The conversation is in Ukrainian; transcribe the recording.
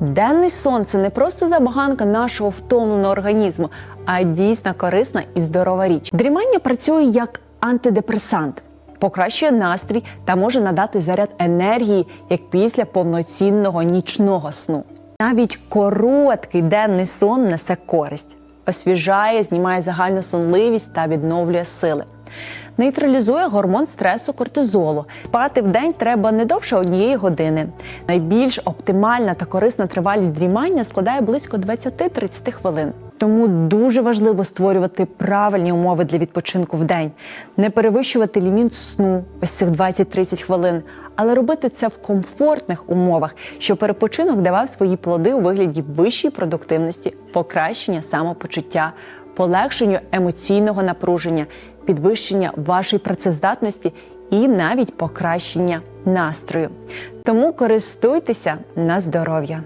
Денний сон це не просто забаганка нашого втомленого організму, а дійсно корисна і здорова річ. Дрімання працює як антидепресант, покращує настрій та може надати заряд енергії як після повноцінного нічного сну. Навіть короткий денний сон несе користь, освіжає, знімає загальну сонливість та відновлює сили. Нейтралізує гормон стресу кортизолу. Спати в день треба не довше однієї години. Найбільш оптимальна та корисна тривалість дрімання складає близько 20-30 хвилин. Тому дуже важливо створювати правильні умови для відпочинку в день, не перевищувати ліміт сну, ось цих 20-30 хвилин, але робити це в комфортних умовах, щоб перепочинок давав свої плоди у вигляді вищої продуктивності, покращення самопочуття, полегшенню емоційного напруження, підвищення вашої працездатності і навіть покращення настрою. Тому користуйтеся на здоров'я.